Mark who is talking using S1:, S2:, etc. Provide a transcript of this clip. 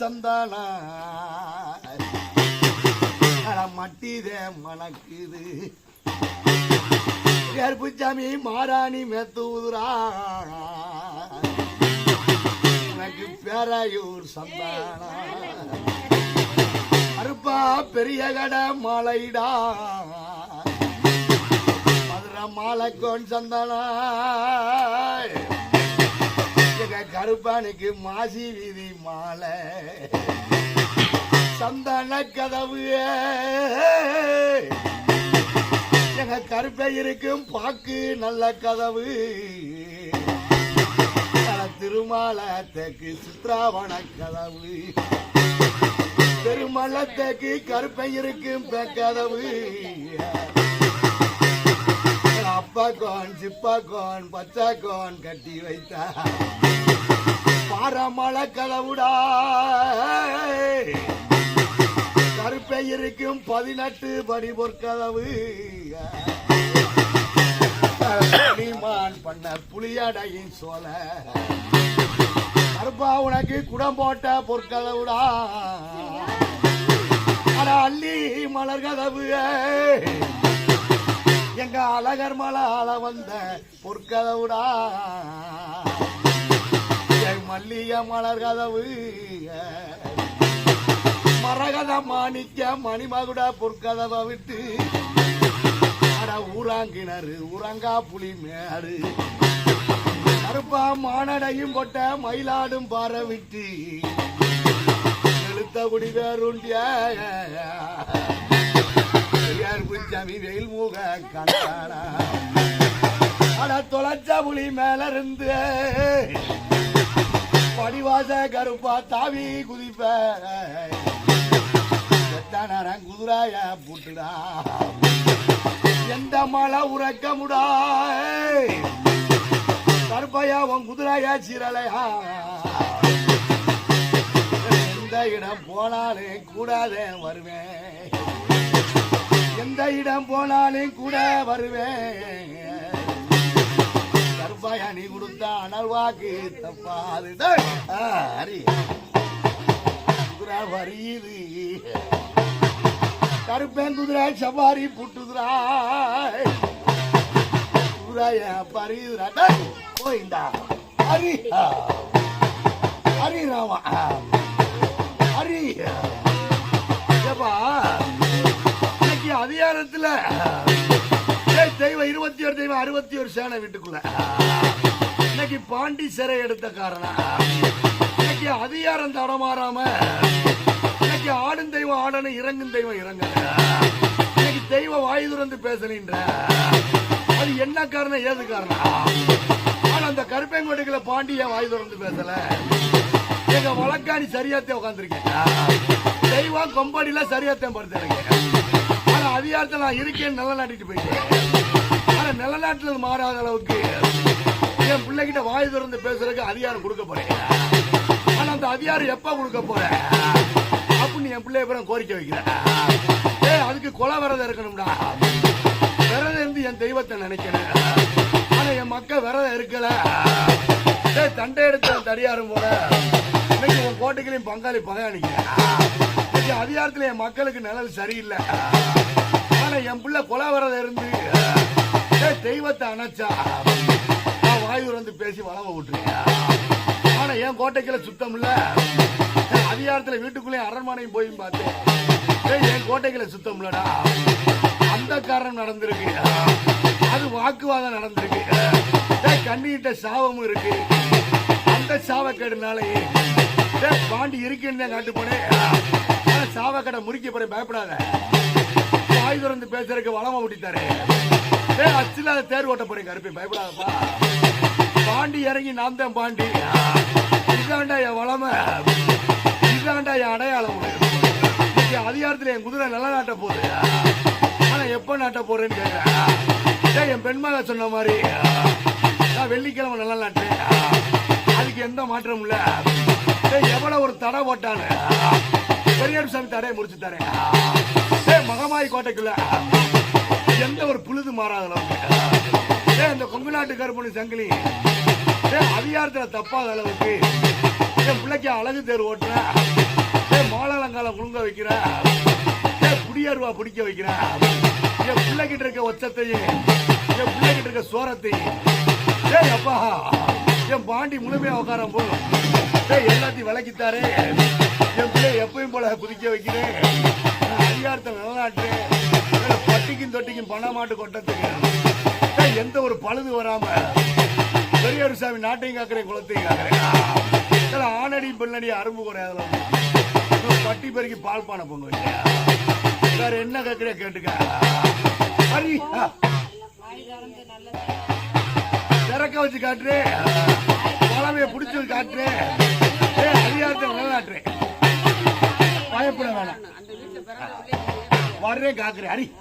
S1: சந்தானா அட மட்டிதே மணக்குது. கருப்புச்சாமி மாராணி மெத்துதுரா. எனக்கு பேராயூர் சந்தானா. அருப்பா பெரிய கடை மாலைடா. மதுரை மாலைக்கோன் சந்தானா. கருப்பானுக்கு மாசி வீதி மாலை. சந்தான கதவு. எங்க கருப்பை இருக்கும் பாக்கு நல்ல கதவு. திருமாலத்துக்கு சித்ராவண கதவு. பெருமலத்துக்கு கருப்பை இருக்கும் கதவு. அப்பா கோன் சிப்பா கோன் பச்சா கோன் கட்டி வைத்தா பாரமலை கதவுடா கருப்பை இருக்கும் பதினெட்டு படி பொற்கதவு பண்ண புளியடையின் சோல கருப்பா உனக்கு குடம் போட்ட பொற்கதவுடா. அட அள்ளி மலர் கதவு எங்க அழகர் மலால வந்த பொற்கதவுடா. என் மல்லிய மலர் கதவு மரகத மாணிக்க மணிமகுட பொற்கதவை விட்டு. அட ஊராங்கிணறு ஊரங்கா புலி மேடு. கருப்பா மானடையும் கொட்ட மயிலாடும் பாறை விட்டு. எழுத்த குடி வேறுண்டிய. புச்சாமி வெயில் மூக கண்டானா அட தொலைச்ச புலி மேல இருந்து படிவாச கருப்பா தாவி குதிப்ப. எத்தனரம் குதிராய புட்டுடா. எந்த மழை உறக்க முடா கருப்பையா உன் குதிராயா சிரலையா. இடம் போனாலே கூடாதே வருவேன். இடம் போனாலும் கூட வருவேன். கருப்பாயா நீ கொடுத்த அனல்வாக்கு தப்பாது. டேய், ஆ, வரியுது. கருப்பேன் குதிரை சவாரி புட்டுதுரா குதிரைய பரியுதுரா போயிண்டா. ஹரி ஹரி ராமா. ஆ. ஹரி வீட்டுல தெய்வம் இருபத்தி ஒரு தெய்வம் அறுபத்தி ஒரு சேனை வீட்டுக்குள்ள. இன்னைக்கு பாண்டி சிறை எடுத்த காரணம். இன்னைக்கு அதிகாரம் தடமாறாம இன்னைக்கு ஆடும் தெய்வம் ஆடணும் இறங்கும் தெய்வம் இறங்க. இன்னைக்கு தெய்வம் வாய் துறந்து பேசலின்ற. அது என்ன காரணம் ஏது காரணம்? ஆனா அந்த கருப்பேங்கோட்டைக்குள்ள பாண்டிய வாய் துறந்து பேசல? எங்க வழக்காணி சரியாத்தே உட்காந்துருக்கேன் தெய்வம் கொம்படியில சரியாத்தேன் படுத்திருக்கேன் அதிகாரத்தில் நான் இருக்கேன் நிலநாட்டிட்டு போயிட்டேன். ஆனா நிலநாட்டில் மாறாத அளவுக்கு என் பிள்ளைகிட்ட வாய் திறந்து பேசுறதுக்கு அதிகாரம் கொடுக்க போறேன். ஆனா அந்த அதிகாரம் எப்ப கொடுக்க போறேன்? அப்படின்னு என் பிள்ளைய பிறகு கோரிக்கை வைக்கிறேன். ஏய் அதுக்கு கொலை விரதம் இருக்கணும்டா. விரதம் இருந்து என் தெய்வத்தை நினைக்கிறேன். ஆனா என் மக்கள் விரதம் இருக்கல. ஏய் தண்டை எடுத்த தடியாரும் போல. இன்னைக்கு உன் கோட்டைகளையும் பங்காளி பகையாளிக்கிறேன் அதிகாரத்தில் என் மக்களுக்கு நிழல் சரியில்லை. ஆனா என் பிள்ளை கொலை விரதம் இருந்து தெய்வத்தை அணைச்சா நான் வந்து பேசி வளம விட்டுருக்கேன் ஆனா என் கோட்டைக்குள்ள சுத்தம் இல்ல. அதிகாரத்துல வீட்டுக்குள்ளே அரண்மனையும் போய் பார்த்தேன். ஏய், என் கோட்டைக்குள்ள சுத்தம் இல்லடா. அந்த காரணம் நடந்திருக்கு. அது வாக்குவாதம் நடந்திருக்கு. கண்ணிட்ட சாபமும் இருக்கு. அந்த சாவக்கேடுனாலே பாண்டி இருக்குன்னு காட்டு போனேன் சாவக்கடை முறிக்க போறேன் பயப்படாத. வாய் திறந்து பேசுறதுக்கு வளம விட்டித்தாரு ஏய் அச்சில்லாத தேர் ஓட்ட போறேன் கருப்பி பயப்படாதப்பா. பாண்டி இறங்கி நான் தான் பாண்டி. இதாண்டா என் வளமை. இதாண்டா என் அடையாளம். இன்னைக்கு அதிகாரத்தில் என் குதிரை நல்லா நாட்ட போகுது. ஆனா எப்ப நாட்ட போறேன்னு கேட்டேன் ஏய், என் பெண்மக சொன்ன மாதிரி. நான் வெள்ளிக்கிழமை நல்லா நாட்டேன் அதுக்கு எந்த மாற்றமும் இல்லை. எவ்வளவு ஒரு தடை போட்டானு பெரியார் சாமி தடையை முடிச்சு தரேன். மகமாரி கோட்டைக்குள்ள. எந்த ஒரு புழுது மாறாத அளவுக்கு ஏய், இந்த கொங்கு நாட்டு கருப்பணி சங்கிலி அதிகாரத்துல தப்பாத அளவுக்கு. என் பிள்ளைக்கு அழகு தேர் ஓட்டுறேன் ஏய் குழுங்க வைக்கிறேன் ஏய் பிடிக்க வைக்கிறேன் என் பிள்ளைகிட்ட இருக்க ஒச்சத்தையும் என் பிள்ளைகிட்ட இருக்க சோரத்தையும் ஏய் அப்பா. என் பாண்டி முழுமையா உட்காரம் போ எல்லாத்தையும் விளக்கித்தாரு என் பிள்ளை எப்பயும் போல குதிக்க வைக்கிறேன். அதிகாரத்தை நிலநாட்டு பட்டிக்கும் தொட்டிக்கும் பணமாட்டு கொட்டத்துக்கு. எந்த ஒரு பழுது வராம பெரியார் சாமி நாட்டையும் காக்கிறேன் குளத்தையும் காக்கிறேன். ஆனடி பின்னடி அரும்பு குறையாதுல பட்டி பெருக்கி பால் பானை பொங்க வேற என்ன கேட்கிற கேட்டுக்க? திறக்க வச்சு காட்டுறேன் பழமைய பிடிச்சது வச்சு காட்டுறேன் அதிகாரத்தை நிலநாட்டுறேன் பயப்பட வேணாம். வர்றேன் காக்குறேன். அடி.